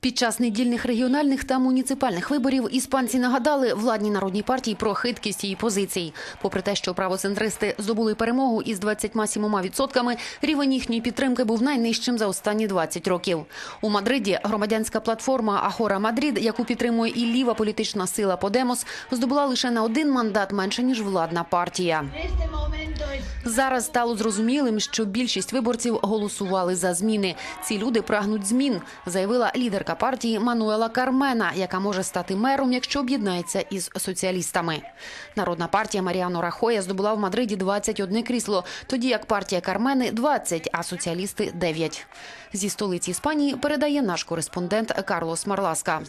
Під час недільних регіональних та муніципальних виборів іспанці нагадали владній народній партії про хиткість її позицій. Попри те, що правоцентристи здобули перемогу із 27%, рівень їхньої підтримки був найнижчим за останні 20 років. У Мадриді громадянська платформа Ахора Мадрид, яку підтримує і ліва політична сила Подемос, здобула лише на один мандат менше ніж владна партія. Зараз стало зрозумілим, що більшість виборців голосували за зміни. Ці люди прагнуть змін, заявила лідерка партії Мануела Кармена, яка може стати мером, якщо об'єднається із соціалістами. Народна партія Маріано Рахоя здобула в Мадриді 21 крісло, тоді як партія Кармени 20, а соціалісти 9. Зі столиці Іспанії передає наш кореспондент Карлос Марласка.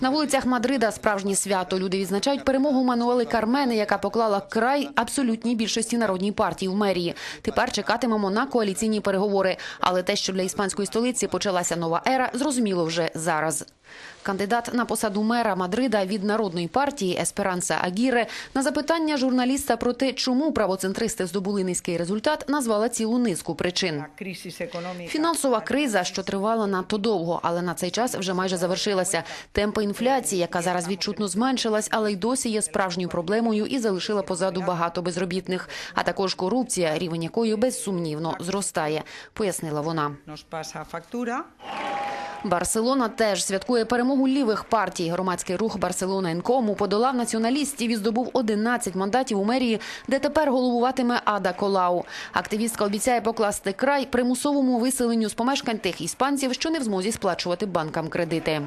На вулицях Мадрида справжнє свято. Люди відзначають перемогу Мануели Кармени, яка поклала край абсолютній більшості народній партії в мерії. Тепер чекатимемо на коаліційні переговори. Але те, що для іспанської столиці почалася нова ера, зрозуміло вже зараз. Кандидат на посаду мера Мадрида від народної партії Есперанса Агіре на запитання журналіста про те, чому правоцентристи здобули низький результат, назвала цілу низку причин. Фінансова криза, що тривала надто довго, але на цей час вже майже завершилася. Темпи інфляції, яка зараз відчутно зменшилась, але й досі є справжньою проблемою і залишила позаду багато безробітних. А також корупція, рівень якої безсумнівно зростає, пояснила вона. Барселона теж святкує перемогу лівих партій. Громадський рух Барселона Інкому подолав націоналістів і здобув 11 мандатів у мерії, де тепер головуватиме Ада Колау. Активістка обіцяє покласти край примусовому виселенню з помешкань тих іспанців, що не в змозі сплачувати банкам кредити.